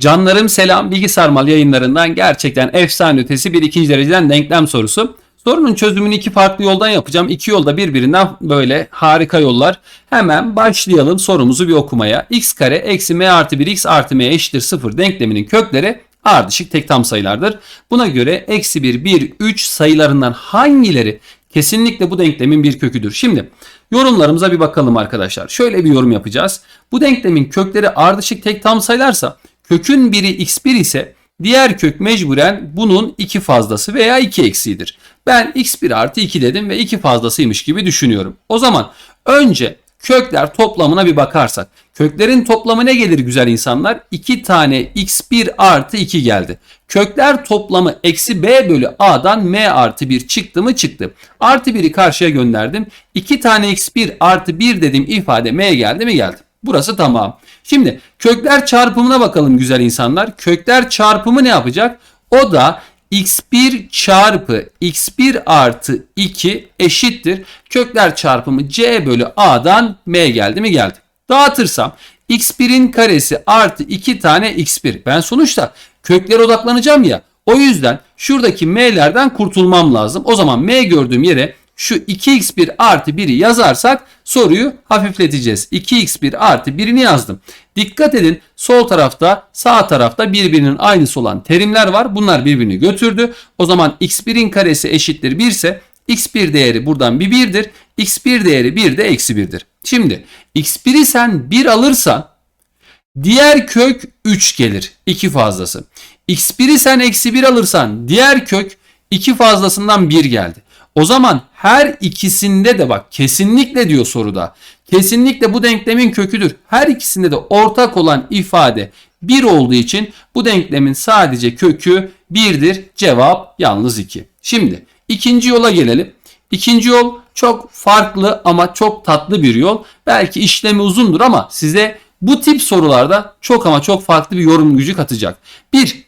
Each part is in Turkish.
Canlarım selam bilgisayar mal yayınlarından gerçekten efsane ötesi bir ikinci dereceden denklem sorusu. Sorunun çözümünü iki farklı yoldan yapacağım. İki yolda birbirinden böyle harika yollar. Hemen başlayalım sorumuzu bir okumaya. x kare eksi m artı 1 x artı m eşittir 0 denkleminin kökleri ardışık tek tam sayılardır. Buna göre eksi 1, 1, 3 sayılarından hangileri kesinlikle bu denklemin bir köküdür? Şimdi yorumlarımıza bir bakalım arkadaşlar. Şöyle bir yorum yapacağız. Bu denklemin kökleri ardışık tek tam sayılarsa kökün biri x1 ise diğer kök mecburen bunun iki fazlası veya iki eksiğidir. Ben x1 artı 2 dedim ve iki fazlasıymış gibi düşünüyorum. O zaman önce kökler toplamına bir bakarsak. Köklerin toplamı ne gelir güzel insanlar? 2 tane x1 artı 2 geldi. Kökler toplamı eksi b bölü a'dan m artı 1 çıktı mı çıktı. Artı 1'i karşıya gönderdim. 2 tane x1 artı 1 dediğim ifade m geldi mi geldi. Burası tamam. Şimdi kökler çarpımına bakalım güzel insanlar. Kökler çarpımı ne yapacak? O da x1 çarpı x1 artı 2 eşittir. Kökler çarpımı c bölü a'dan m geldi mi geldi. Dağıtırsam x1'in karesi artı 2 tane x1. Ben sonuçta köklere odaklanacağım ya. O yüzden şuradaki m'lerden kurtulmam lazım. O zaman m gördüğüm yere şu 2x1 artı 1'i yazarsak soruyu hafifleteceğiz. 2x1 artı 1'ini yazdım. Dikkat edin sol tarafta sağ tarafta birbirinin aynısı olan terimler var. Bunlar birbirini götürdü. O zaman x1'in karesi eşittir 1 ise x1 değeri buradan bir 1'dir. x1 değeri 1 de eksi 1'dir. Şimdi x1'i sen 1 alırsan diğer kök 3 gelir. 2 fazlası. x1'i sen eksi 1 alırsan diğer kök 2 fazlasından 1 geldi. O zaman her ikisinde de bak kesinlikle diyor soruda. Kesinlikle bu denklemin köküdür. Her ikisinde de ortak olan ifade 1 olduğu için bu denklemin sadece kökü 1'dir. Cevap yalnız 2. Şimdi ikinci yola gelelim. İkinci yol çok farklı ama çok tatlı bir yol. Belki işlemi uzundur ama size bu tip sorularda çok ama çok farklı bir yorum gücü katacak. Bir,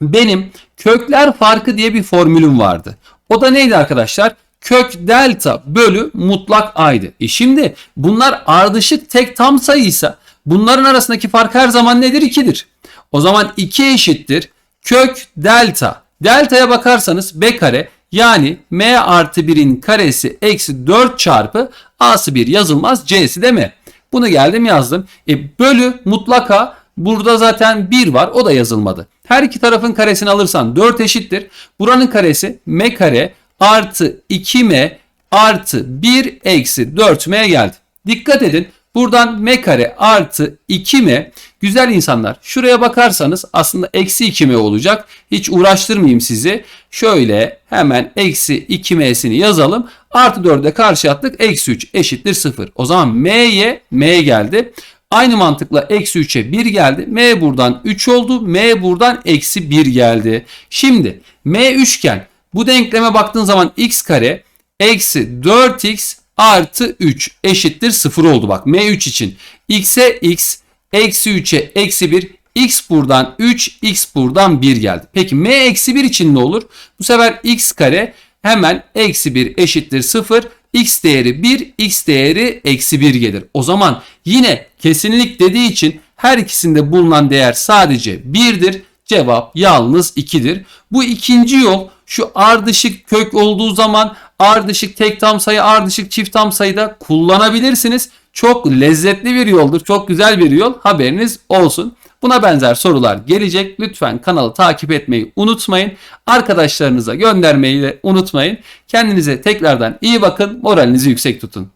benim kökler farkı diye bir formülüm vardı. O da neydi arkadaşlar? Kök delta bölü mutlak a'ydı. E şimdi bunlar ardışık tek tam sayıysa bunların arasındaki fark her zaman nedir? 2'dir. O zaman 2 eşittir kök delta. Delta'ya bakarsanız b kare yani m artı 1'in karesi eksi 4 çarpı a'sı 1 yazılmaz c'si de m. Bunu geldim yazdım. E bölü mutlaka burada zaten 1 var o da yazılmadı. Her iki tarafın karesini alırsan 4 eşittir. Buranın karesi m kare artı 2m artı 1 eksi 4m geldi. Dikkat edin buradan m kare artı 2m güzel insanlar şuraya bakarsanız aslında eksi 2m olacak. Hiç uğraştırmayayım sizi. Şöyle hemen eksi 2m'sini yazalım. Artı 4'e karşı attık. Eksi 3 eşittir 0. O zaman m'ye m geldi. Aynı mantıkla eksi 3'e 1 geldi. M buradan 3 oldu. M buradan eksi 1 geldi. Şimdi M üçgen bu denkleme baktığın zaman x kare eksi 4x artı 3 eşittir 0 oldu. Bak M3 için x'e x eksi 3'e eksi 1 x buradan 3 x buradan 1 geldi. Peki m eksi 1 için ne olur? Bu sefer x kare hemen eksi 1 eşittir 0 x değeri 1, x değeri eksi 1 gelir. O zaman yine kesinlik dediği için her ikisinde bulunan değer sadece 1'dir. Cevap yalnız 2'dir. Bu ikinci yol şu ardışık kök olduğu zaman ardışık tek tam sayı ardışık çift tam sayıda kullanabilirsiniz. Çok lezzetli bir yoldur. Çok güzel bir yol. Haberiniz olsun. Buna benzer sorular gelecek. Lütfen kanalı takip etmeyi unutmayın. Arkadaşlarınıza göndermeyi de unutmayın. Kendinize tekrardan iyi bakın. Moralinizi yüksek tutun.